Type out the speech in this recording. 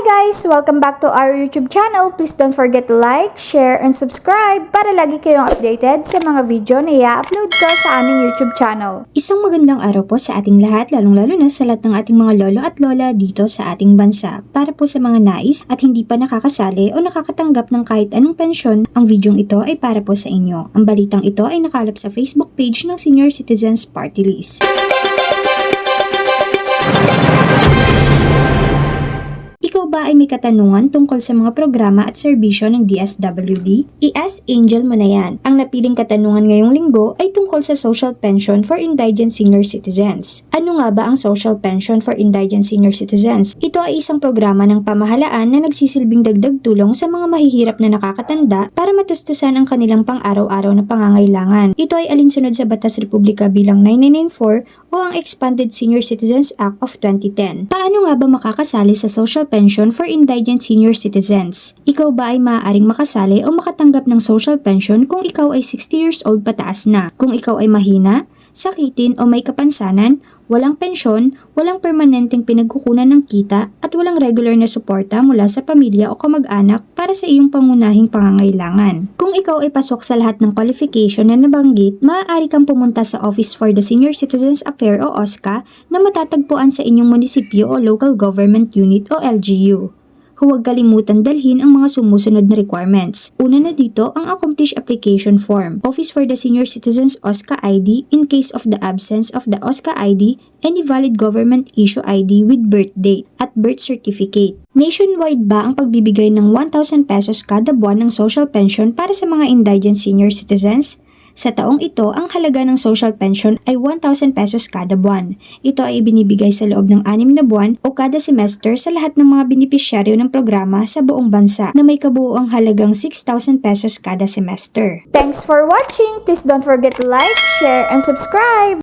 guys! Welcome back to our YouTube channel. Please don't forget to like, share, and subscribe para lagi kayong updated sa mga video na i-upload ko sa aming YouTube channel. Isang magandang araw po sa ating lahat, lalong-lalo na sa lahat ng ating mga lolo at lola dito sa ating bansa. Para po sa mga nais at hindi pa nakakasali o nakakatanggap ng kahit anong pensyon, ang videong ito ay para po sa inyo. Ang balitang ito ay nakalap sa Facebook page ng Senior Citizens Party List. Ba ay may katanungan tungkol sa mga programa at serbisyo ng DSWD? I-ask Angel mo na yan. Ang napiling katanungan ngayong linggo ay tungkol sa Social Pension for Indigent Senior Citizens. Ano nga ba ang Social Pension for Indigent Senior Citizens? Ito ay isang programa ng pamahalaan na nagsisilbing dagdag tulong sa mga mahihirap na nakakatanda para matustusan ang kanilang pang-araw-araw na pangangailangan. Ito ay alinsunod sa Batas Republika bilang 9994 o ang Expanded Senior Citizens Act of 2010. Paano nga ba makakasali sa Social Pension for Indigent Senior Citizens? Ikaw ba ay maaaring makasali o makatanggap ng social pension kung ikaw ay 60 years old pataas na? Kung ikaw ay mahina, sakitin o may kapansanan, walang pensyon, walang permanenteng pinagkukunan ng kita at walang regular na suporta mula sa pamilya o kamag-anak para sa iyong pangunahing pangangailangan. Kung ikaw ay pasok sa lahat ng qualification na nabanggit, maaari kang pumunta sa Office for the Senior Citizens Affair o OSCA na matatagpuan sa inyong munisipyo o local government unit o LGU huwag kalimutan dalhin ang mga sumusunod na requirements. Una na dito ang Accomplished Application Form, Office for the Senior Citizens OSCA ID in case of the absence of the OSCA ID, any valid government issue ID with birth date at birth certificate. Nationwide ba ang pagbibigay ng 1,000 pesos kada buwan ng social pension para sa mga indigent senior citizens? Sa taong ito, ang halaga ng social pension ay 1,000 pesos kada buwan. Ito ay ibinibigay sa loob ng anim na buwan o kada semester sa lahat ng mga benepisyaryo ng programa sa buong bansa na may kabuoang halagang 6,000 pesos kada semester. Thanks for watching! Please don't forget to like, share, and subscribe!